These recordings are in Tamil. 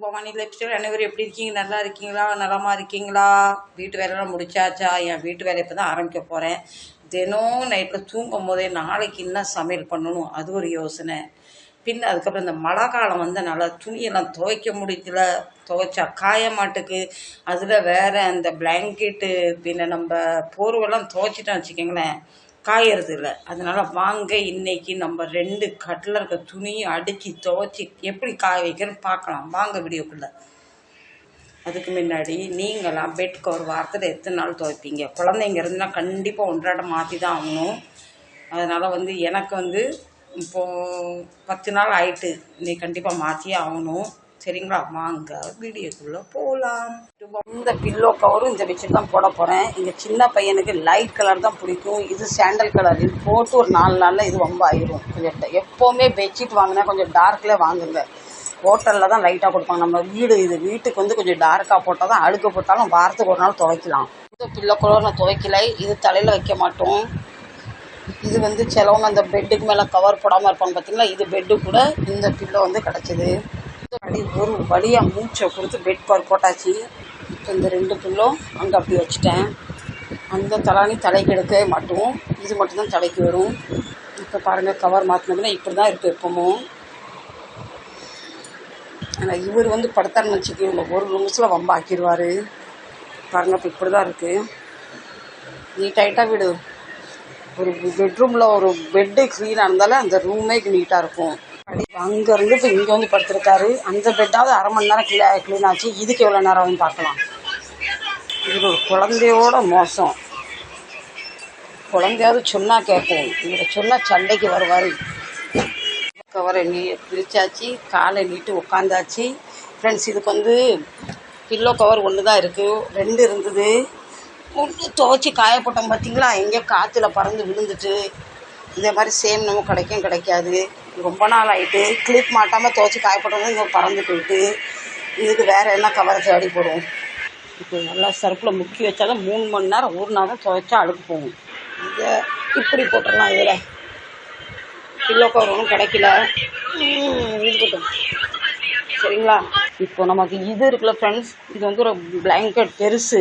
பவானி லைஃப் ஸ்டைல் அனைவரும் எப்படி இருக்கீங்க? நல்லா இருக்கீங்களா? நலமா இருக்கீங்களா? வீட்டு வேலையெல்லாம் முடிச்சாச்சா? என் வீட்டு வேலையை இப்போ தான் ஆரம்பிக்க போகிறேன் தினம் நைட்டில் தூங்கும் போதே நாளைக்கு என்ன சமையல் பண்ணணும்? அது ஒரு யோசனை. பின் அதுக்கப்புறம் இந்த மழை காலம் வந்தனால துணியெல்லாம் துவைக்க முடியல. துவைச்சா காய மாட்டுக்கு. அதில் வேற அந்த பிளாங்கெட்டு பின்ன நம்ம போர்வெல்லாம் துவைச்சிட்டோம் வச்சுக்கோங்களேன். காயறது இல்லை அதனால வாங்க இன்னைக்கு நம்ம ரெண்டு கட்டில் இருக்க துணியை அடித்து துவைச்சி எப்படி காய வைக்கிறேன்னு பார்க்கலாம். வாங்க வீடியோக்குள்ள. அதுக்கு முன்னாடி நீங்களாம் பெட் ஒரு வாரத்தில் எத்தனை நாள் துவைப்பீங்க? குழந்தைங்க இருந்துன்னா கண்டிப்பாக ஒன்றாட மாற்றி தான் ஆகணும். அதனால் வந்து எனக்கு வந்து இப்போது பத்து நாள் ஆயிட்டு நீ கண்டிப்பாக மாற்றியே ஆகணும். சரிங்களா? வாங்க வீடியோக்குள்ளே போகலாம் இந்த பில்லோ கவரும் இந்த பெட்ஷீட் தான் போட போகிறேன் இங்கே சின்ன பையனுக்கு லைட் கலர் தான் பிடிக்கும். இது சாண்டல் கலர் இது போட்டு ஒரு நாலு நாளில் இது ரொம்ப ஆயிரும். கொஞ்சம் எப்போவுமே பெட்ஷீட் வாங்கினா கொஞ்சம் டார்க்கில் வாங்குங்க. ஹோட்டலில் தான் லைட்டாக கொடுப்பாங்க. நம்ம வீடு இது வீட்டுக்கு வந்து கொஞ்சம் டார்க்காக போட்டால் தான் அழுக்க போட்டாலும் வாரத்துக்கு ஒரு நாள் துவைக்கலாம். இந்த பில்லோ கலர் நான் துவைக்கல. இது தலையில் வைக்க மாட்டோம். இது வந்து சிலவங்க அந்த பெட்டுக்கு மேலே கவர் போடாமல் இருப்பாங்க பார்த்தீங்களா இது பெட்டு கூட இந்த பில்லோ வந்து கிடச்சிது. அப்படி ஒரு வழியாக மூச்சை கொடுத்து பெட் பார் போட்டாச்சு. இப்போ இந்த ரெண்டு பில்லும் அங்கே அப்படி வச்சுட்டேன். அந்த தலானி தலைக்கு எடுக்கவே மாட்டோம். இது மட்டும்தான் தலைக்கு வரும். இப்போ பாருங்கள் கவர் மாற்றினோம்னா இப்படி தான் இருக்கும் எப்பவும். ஆனால் இவர் வந்து படுத்தாருன்னு வச்சுக்கோங்க ஒரு நிமிஷத்தில் வம்ப ஆக்கிடுவார் பாருங்கள் இப்போ இப்படி தான் இருக்குது நீட்டாகிட்டா வீடு. ஒரு பெட்ரூமில் ஒரு பெட்டு க்ளீனாக இருந்தாலே அந்த ரூமே நீட்டாக இருக்கும். அங்கேருந்து இப்போ இங்கே வந்து படுத்திருக்காரு. அந்த பெட்டாவது அரை மணி நேரம் க்ளீ க்ளீன் ஆச்சு. இதுக்கு எவ்வளோ நேரம் ஆகும் பார்க்கலாம். இது ஒரு குழந்தையோட மோசம். குழந்தையாவது சொன்னால் கேட்போம். இவரை சொன்னால் சண்டைக்கு வருவார். கவரை நீ பிரிச்சாச்சு காலை நீட்டு உட்காந்தாச்சு ஃப்ரெண்ட்ஸ் இதுக்கு வந்து பில்லோ கவர் ஒன்று தான் இருக்குது ரெண்டு இருந்தது. ஒன்று துவைச்சி காய போட்டோம் பார்த்தீங்களா எங்கேயோ காற்றுல பறந்து விழுந்துட்டு. இதே மாதிரி சேம் நம்ம கிடைக்கும் கிடைக்காது. ரொம்ப நாள் ஆகிட்டு கிளிப் மாட்டாமல் துவைச்சி காய போட்டோம்னா இங்கே பறந்து போயிட்டு இதுக்கு வேறு என்ன கவரை தேடி போடுவோம் இப்போ நல்லா சர்ப்பில் முக்கி வச்சாதான் மூணு மணி நேரம் ஊறினா தான் துவைச்சா அழுக்கு போகும். இதை இப்படி போட்டுடலாம் இதில். பில்லோ கவர் ஒன்றும் கிடைக்கல. இருக்கட்டும். சரிங்களா? இப்போ நமக்கு இது இருக்குல்ல ஃப்ரெண்ட்ஸ் இது வந்து ஒரு பிளாங்கெட் பெருசு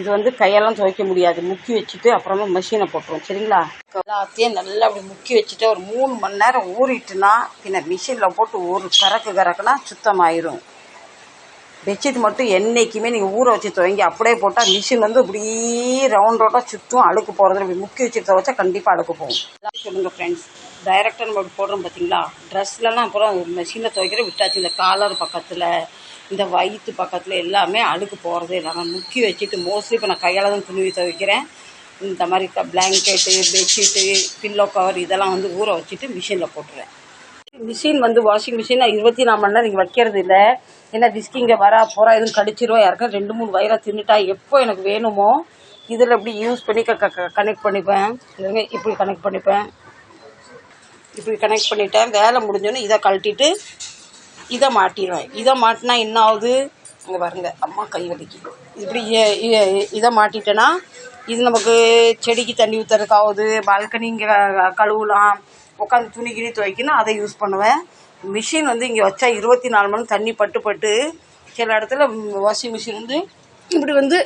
இது வந்து கையெல்லாம் துவைக்க முடியாது. முக்கி வச்சுட்டு அப்புறமா மிஷினை போட்டுரும் சரிங்களா? எல்லாத்தையும் நல்லா அப்படி முக்கி வச்சுட்டு ஒரு மூணு மணி நேரம் ஊறிட்டுனா பின்ன மிஷினில் போட்டு ஒரு கறக்கு கறக்குனா சுத்தமாயிரும். பெட்ஷீட் மட்டும் என்றைக்குமே நீங்கள் ஊற வச்சு துவங்கி. அப்படியே போட்டால் மிஷின் வந்து இப்படியே ரவுண்ட் ரவுண்டாக சுற்றும் அழுக்கு போகிறது இப்படி முக்கி வச்சு துவைச்சா கண்டிப்பாக அழுக்கு போகும். எல்லாம் சொல்லுங்கள் ஃப்ரெண்ட்ஸ் டைரெக்டாக நம்ம போடுறோம் பார்த்தீங்களா ட்ரெஸ்லலாம் அப்புறம் மிஷினில் துவைக்கிற விட்டாச்சு. இந்த காலர் பக்கத்தில் இந்த வயிற்று பக்கத்தில் எல்லாமே அழுக்கு போகிறதே இல்லை. நான் முக்கி வச்சுட்டு மோஸ்ட்லி இப்போ நான் கையால் தான் துணி துவைக்கிறேன் இந்த மாதிரி பிளாங்கெட்டு பெட்ஷீட்டு பில்லோ கவர் இதெல்லாம் வந்து ஊற வச்சுட்டு மிஷினில் போட்டுருவேன். மிஷின் வந்து வாஷிங் மிஷின் இருபத்தி நாலு மணி நேரம் இங்கே வைக்கிறது இல்லை. ஏன்னா விஸ்கிங்க வரா போகிறா எதுவும் கடிச்சிருவோம் யாருக்கும் ரெண்டு மூணு வயிறாக தின்னுட்டா எப்போ எனக்கு வேணுமோ இதில் எப்படி யூஸ் பண்ணி க கனெக்ட் பண்ணிப்பேன். இப்படி கனெக்ட் பண்ணிப்பேன். இப்படி கனெக்ட் பண்ணிட்டேன். வேலை முடிஞ்சோன்னே இதை கழட்டிட்டு இதை மாட்டிடுவேன். இதை மாட்டினா என்ன ஆகுது? அங்கே பாருங்க அம்மா கை வலிக்கு. இப்படி இதை மாட்டிட்டேன்னா இது நமக்கு செடிக்கு தண்ணி ஊற்றுறதுக்கு ஆகுது பால்கனி இங்கே கழுவலாம் உட்காந்து துணி கிணி துவைக்கணும் அதை யூஸ் பண்ணுவேன். மிஷின் வந்து இங்கே வச்சா இருபத்தி நாலு மணி தண்ணி பட்டு பட்டு சில இடத்துல வாஷிங் மிஷின் வந்து இப்படி வந்து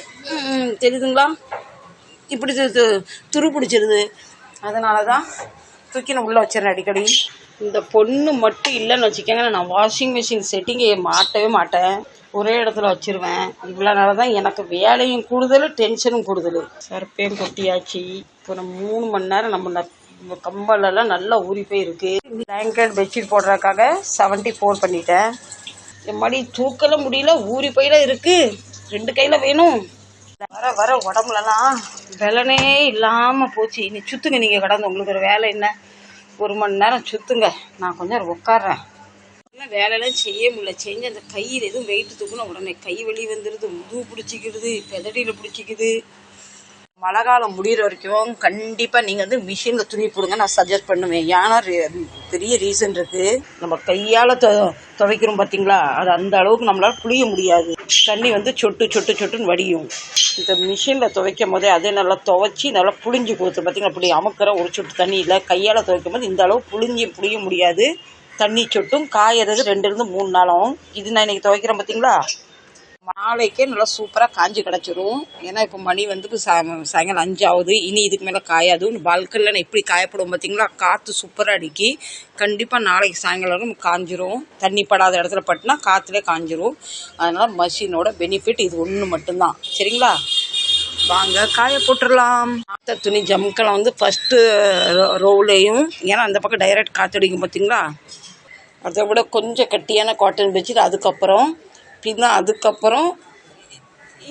தெரியுதுங்களா? இப்படி துரு பிடிச்சிருது. அதனால தான் தூக்கி நான் உள்ளே வச்சிடறேன் அடிக்கடி. இந்த பொண்ணு மட்டும் இல்லைன்னு வச்சுக்கோங்க நான் வாஷிங் மிஷின் செட்டிங்கை மாட்டவே மாட்டேன். ஒரே இடத்துல வச்சிருவேன். இவ்வளோ நாள் தான் எனக்கு வேலையும் கூடுதல் டென்ஷனும் கூடுதல். சர்ப்பையும் கொட்டியாச்சு. இப்போ நம்ம மூணு மணி நேரம் நம்ம கம்பலெல்லாம் நல்லா ஊறி போயிருக்கு. பிளாங்கெட் பெட்ஷீட் போடுறதுக்காக செவன்ட்டி ஃபோர் பண்ணிட்டேன். என் மடி தூக்கல முடியல ஊறி போயில இருக்குது ரெண்டு கையில் வேணும். வர வர உடம்புலலாம் பலனே இல்லாமல் போச்சு. நீ சுத்துங்க நீங்கள் கடந்து. உங்களுக்கு ஒரு வேலை என்ன? ஒரு மணி நேரம் சுத்துங்க. நான் கொஞ்ச நேரம் உட்காடுறேன் ஆனால் வேலையெல்லாம் செய்ய முடியல. செஞ்சு அந்த கையில் எதுவும் வெயிட்டு தூக்குனா உடனே கை வலி வந்துடுது முதுகு பிடிச்சிக்கிடுது பெதடியில் பிடிச்சிக்குது. மழை காலம் முடிகிற வரைக்கும் கண்டிப்பாக நீங்கள் வந்து மிஷினில் துணி போடுங்க. நான் சஜஸ்ட் பண்ணுவேன். ஏன்னா பெரிய ரீசன் இருக்குது நம்ம கையால் துவைக்கிறோம் பார்த்தீங்களா அது அந்த அளவுக்கு நம்மளால் புளிய முடியாது. தண்ணி வந்து சொட்டு சொட்டு சொட்டுன்னு வடியும். இந்த மிஷினில் துவைக்கும் போதே அதே நல்லா துவைச்சி நல்லா புளிஞ்சு கொடுத்து பார்த்தீங்களா அப்படி அமுக்கிற ஒரு சொட்டு தண்ணியில் கையால் துவைக்கும் போது இந்த அளவு புளிஞ்சு புளிய முடியாது. தண்ணி சொட்டும் காயறது ரெண்டுலேருந்து மூணு நாளும். இது நான் இன்னைக்கு துவைக்கிறேன் பார்த்தீங்களா நாளைக்கே நல்லா சூப்பராக காஞ்சி கிடச்சிரும். ஏன்னா இப்போ மணி வந்து சா சாயங்காலம் அஞ்சாவது. இனி இதுக்கு மேலே காயாது. பல்கில் நான் எப்படி காயப்படும் பார்த்தீங்களா காற்று சூப்பராக அடிக்கி கண்டிப்பாக நாளைக்கு சாயங்காலம் வரைக்கும் காஞ்சிரும். தண்ணி படாத இடத்துல பட்டுனா காற்றுலேயே காஞ்சிரும். அதனால் மஷினோட பெனிஃபிட் இது ஒன்று மட்டும்தான். சரிங்களா? வாங்க காய போட்டுடலாம். காத்த துணி ஜம்கெல்லாம் வந்து ஃபஸ்ட்டு ரோவ்லேயும் ஏன்னா அந்த பக்கம் டைரக்ட் காற்றடிக்கும் பார்த்தீங்களா அதை விட கொஞ்சம் கட்டியான காட்டன் பெட்ஷீட் அதுக்கப்புறம் பின்ன அதுக்கப்புறம்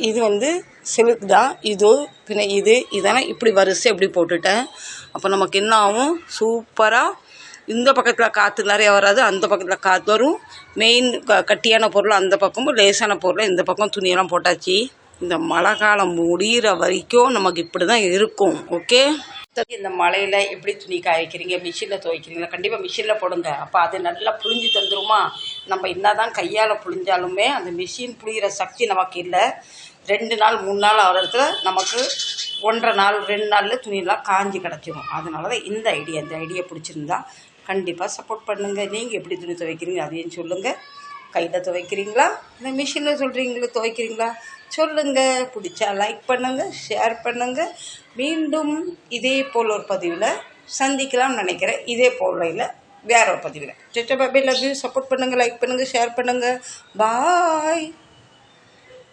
இது வந்து சிலுக்கு தான். இது பின்ன இது இதெல்லாம் இப்படி வரிசை இப்படி போட்டுட்டேன். அப்போ நமக்கு என்ன ஆகும்? சூப்பராக இந்த பக்கத்தில் காற்று நிறைய வராது அந்த பக்கத்தில் காற்று வரும். மெயின் க கட்டியான பொருள் அந்த பக்கமும் லேசான பொருள் இந்த பக்கம் துணியெல்லாம் போட்டாச்சு. இந்த மழை காலம் முடிகிற வரைக்கும் நமக்கு இப்படி தான் இருக்கும் ஓகே இந்த மழையில் எப்படி துணி காய வைக்கிறீங்க மிஷினில் துவைக்கிறீங்களா? கண்டிப்பாக மிஷினில் போடுங்க. அப்போ அது நல்லா புழிஞ்சு தந்துருமா? நம்ம என்ன தான் கையால் புழிஞ்சாலுமே அந்த மிஷின் புழிகிற சக்தி நமக்கு இல்லை. ரெண்டு நாள் மூணு நாள் ஆகிறதுல நமக்கு ஒன்றரை நாள் ரெண்டு நாளில் துணியெல்லாம் காஞ்சி கிடச்சிரும். அதனால தான் இந்த ஐடியா இந்த ஐடியா பிடிச்சிருந்தா கண்டிப்பாக சப்போர்ட் பண்ணுங்கள் நீங்கள் எப்படி துணி துவைக்கிறீங்க அதையும் சொல்லுங்கள் கையில் துவைக்கிறீங்களா? இல்லை மிஷினில் சொல்கிறீங்களா துவைக்கிறீங்களா? சொல்லுங்கள் பிடிச்சா லைக் பண்ணுங்கள் ஷேர் பண்ணுங்கள் மீண்டும் இதே போல் ஒரு பதிவில் சந்திக்கலாம்னு நினைக்கிறேன். இதே போலையில் வேற ஒரு பதிவில். சிட்ட பாபி லவ் யூ சப்போர்ட் பண்ணுங்கள் லைக் பண்ணுங்கள் ஷேர் பண்ணுங்கள் பாய்